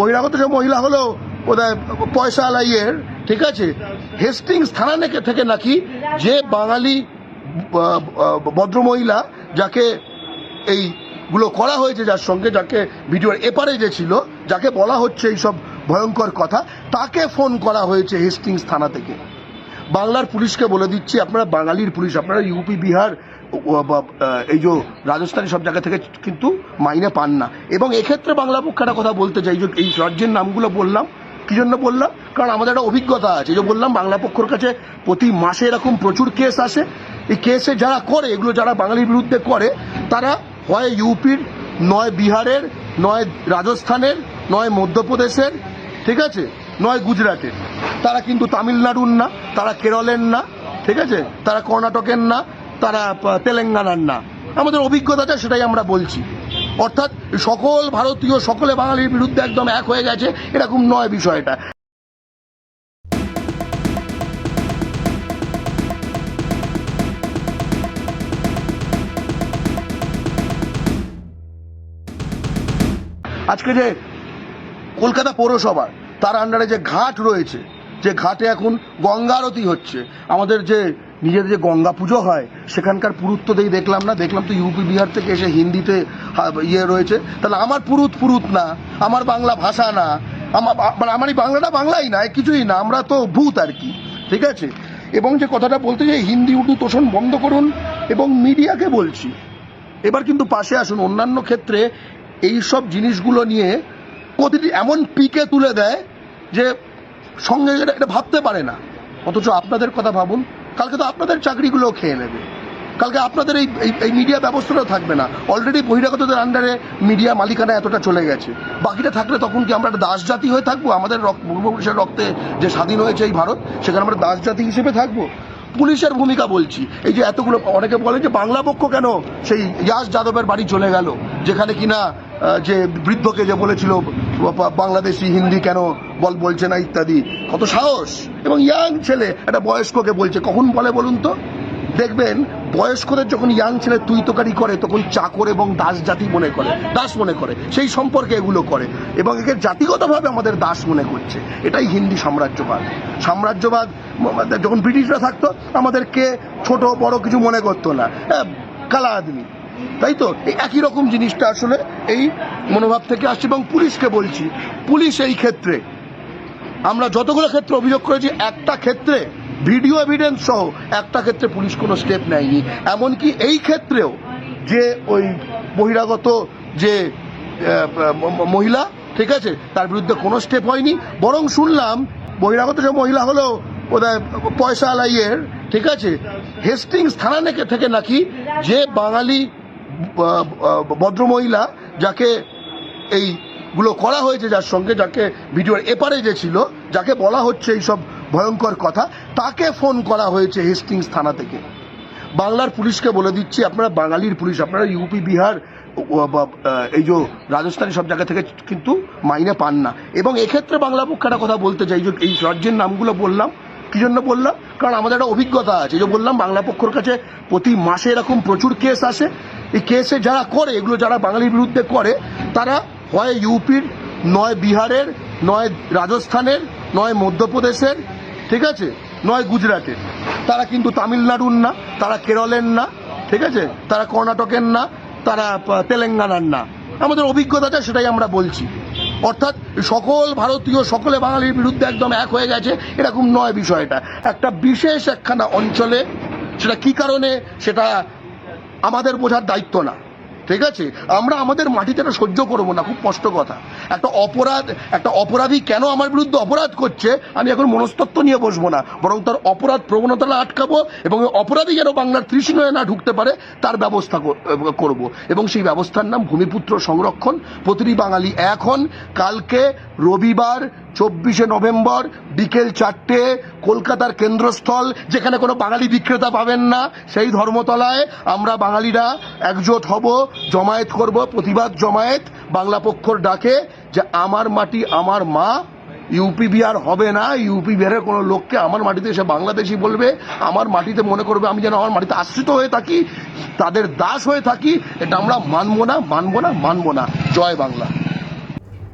বহিরাগত যে মহিলা হলো বোধহয় পয়সা আলাইয়ের, ঠিক আছে? হেস্টিংস থানা থেকে নাকি যে বাঙালি ভদ্রমহিলা যাকে এইগুলো করা হয়েছে যার সঙ্গে, যাকে ভিডিওর এপারে যে ছিল, যাকে বলা হচ্ছে এইসব ভয়ঙ্কর কথা, তাকে ফোন করা হয়েছে হেস্টিংস থানা থেকে। বাংলার পুলিশকে বলে দিচ্ছি, আপনারা বাঙালির পুলিশ, আপনারা ইউপি, বিহার এই যে রাজস্থানী সব জায়গা থেকে কিন্তু মাইনে পান না। এবং এক্ষেত্রে বাংলা পক্ষে একটা কথা বলতে চাই, যে এই রাজ্যের নামগুলো বললাম, কি জন্য বললাম? কারণ আমাদের একটা অভিজ্ঞতা আছে, যে বললাম বাংলা পক্ষর কাছে প্রতি মাসে এরকম প্রচুর কেস আসে। এই কেসে যারা করে, এগুলো যারা বাঙালির বিরুদ্ধে করে, তারা হয় ইউপির, নয় বিহারের, নয় রাজস্থানের, নয় মধ্যপ্রদেশের, ঠিক আছে? নয় গুজরাটের। তারা কিন্তু তামিলনাড়ুর না, তারা কেরলের না, ঠিক আছে? তারা কর্ণাটকের না তারা তেলেঙ্গানার না। আমাদের অভিজ্ঞতাটা সেটাই আমরা বলছি। অর্থাৎ সকল ভারতীয়, সকলে বাঙালির বিরুদ্ধে একদম এক হয়ে গেছে, এরকম নয় বিষয়টা। আজকে যে কলকাতা পৌরসভা, তার আন্ডারে যে ঘাট রয়েছে, যে ঘাটে এখন গঙ্গারতি হচ্ছে। আমাদের যে নিজেদের যে গঙ্গা পুজো হয়, সেখানকার পুরুত্ব দিয়ে দেখলাম না, দেখলাম তো ইউপি বিহার থেকে এসে হিন্দিতে ইয়ে রয়েছে। তাহলে আমার পুরুত পুরুত না, আমার বাংলা ভাষা না আমার মানে আমার এই বাংলাটা বাংলাই না কিছুই না, আমরা তো ভূত আর কি, ঠিক আছে? এবং যে কথাটা বলতে চাই, হিন্দি, উর্দু, তোষণ বন্ধ করুন এবং মিডিয়াকে বলছি। এবার কিন্তু পাশে আসুন, অন্যান্য ক্ষেত্রে এই সব জিনিসগুলো নিয়ে প্রতিটি এমন পিকে তুলে দেয় যে সঙ্গে এটা ভাবতে পারে না। অথচ আপনাদের কথা ভাবুন কালকে তো আপনাদের চাকরিগুলো খেয়ে নেবে। কালকে আপনাদের এই, এই- মিডিয়া ব্যবস্থাটাও থাকবে না। অলরেডি বহিরাগতদের আন্ডারে মিডিয়া মালিকানা এতটা চলে গেছে। বাকিটা থাকলে তখন কি আমরা দাস জাতি হয়ে থাকব? আমাদের রক- পূর্বপুরুষের রক্তে যে স্বাধীন হয়েছে এই ভারত, সেখানে আমরা দাস জাতি হিসেবে থাকব? পুলিশের ভূমিকা বলছি। এই যে এতগুলো, অনেকে বলে যে বাংলা পক্ষ কেন সেই ইয়াস যাদবের বাড়ি চলে গেল, যেখানে কিনা যে বৃদ্ধকে যে বলেছিল বাংলাদেশি হিন্দি কেন বল বলছে না? ইত্যাদি। কত সাহস! এবং ইয়াং ছেলে একটা বয়স্ককে বলছে। কখন বলে বলুন তো? দেখবেন বয়স্কদের যখন ইয়াং ছেলে তুই তোকারি করে তখন চাকর এবং দাস জাতি মনে করে দাস মনে করে। সেই সম্পর্কে এগুলো করে। এবং একে জাতিগতভাবে আমাদের দাস মনে করছে। এটাই হিন্দি সাম্রাজ্যবাদ। সাম্রাজ্যবাদ যখন ব্রিটিশরা থাকতো আমাদেরকে ছোট বড় কিছু মনে করতো না। হ্যাঁ, কালা আদমি। তাই তো? একই রকম জিনিসটা আসলে এই মনোভাব থেকে আসছে এবং পুলিশকে বলছি, পুলিশ এই ক্ষেত্রে, আমরা যতগুলো ক্ষেত্রে অভিযোগ করেছি, একটা ক্ষেত্রে ভিডিও এভিডেন্স সহ একটা ক্ষেত্রে পুলিশ কোনো স্টেপ নেয়নি। এমনকি এই ক্ষেত্রেও যে ওই বহিরাগত যে মহিলা, ঠিক আছে, তার বিরুদ্ধে কোনো স্টেপ হয়নি। বরং শুনলাম, বহিরাগত যে মহিলা হলো বোধহয় পয়সা আলাইয়ের, ঠিক আছে হেস্টিংস থানা থেকে নাকি যে বাঙালি ভদ্রমহিলা যাকে এইগুলো করা হয়েছে যার সঙ্গে, যাকে ভিডিওর এপারে যে ছিল, যাকে বলা হচ্ছে এইসব ভয়ঙ্কর কথা, তাকে ফোন করা হয়েছে হেস্টিংস থানা থেকে। বাংলার পুলিশকে বলে দিচ্ছি, আপনারা বাঙালির পুলিশ, আপনারা ইউপি, বিহার এই যে রাজস্থানী সব জায়গা থেকে কিন্তু মাইনে পান না। এবং এক্ষেত্রে বাংলা পক্ষে একটা কথা বলতে চাই এই রাজ্যের নামগুলো বললাম কি জন্য বললাম? কারণ আমাদের একটা অভিজ্ঞতা আছে। যে বললাম, বাংলা পক্ষর কাছে প্রতি মাসে এরকম প্রচুর কেস আসে। এই কেসে যারা করে, এগুলো যারা বাঙালির বিরুদ্ধে করে, তারা হয় ইউপির, নয় বিহারের, নয় রাজস্থানের, নয় মধ্যপ্রদেশের, ঠিক আছে? নয় গুজরাটের। তারা কিন্তু তামিলনাড়ুর না, তারা কেরলের না, ঠিক আছে? তারা কর্ণাটকের না, তারা তেলেঙ্গানার না। আমাদের অভিজ্ঞতাটা সেটাই আমরা বলছি। অর্থাৎ সকল ভারতীয়, সকলে বাঙালির বিরুদ্ধে একদম এক হয়ে গেছে, এরকম নয় বিষয়টা। একটা বিশেষ একখানা অঞ্চলে সেটা কি কারণে, সেটা আমাদের বোঝার দায়িত্ব না। ঠিক আছে? আমরা আমাদের মাটিতে এটা সহ্য করব না, খুব কষ্ট কথা। একটা অপরাধ, একটা অপরাধী কেন আমার বিরুদ্ধে অপরাধ করছে, আমি এখন মনস্তত্ব নিয়ে বসবো না। বরং তার অপরাধ প্রবণতাটা আটকাবো এবং অপরাধী যেন বাংলার তৃষ্ণায় না ঢুকতে পারে, তার ব্যবস্থা কর- করব। এবং সেই ব্যবস্থার নাম ভূমিপুত্র সংরক্ষণ। প্রতিটি বাঙালি এখন কালকে রবিবার চব্বিশে নভেম্বর বিকেল চারটে কলকাতার কেন্দ্রস্থল, যেখানে কোনো বাঙালি বিক্রেতা পাবেন না, সেই ধর্মতলায় আমরা বাঙালিরা একজোট হব, জমায়েত করব, প্রতিবাদ জমায়েত, বাংলা পক্ষর ডাকে যে আমার মাটি আমার মা ইউপি বিহার হবে না ইউপি বিহারের কোনো লোককে আমার মাটিতে এসে বাংলাদেশি বলবে, আমার মাটিতে মনে করবে আমি যেন আমার মাটিতে আশ্রিত হয়ে থাকি, তাদের দাস হয়ে থাকি, এটা আমরা মানবো না মানবো না মানবো না। জয় বাংলা।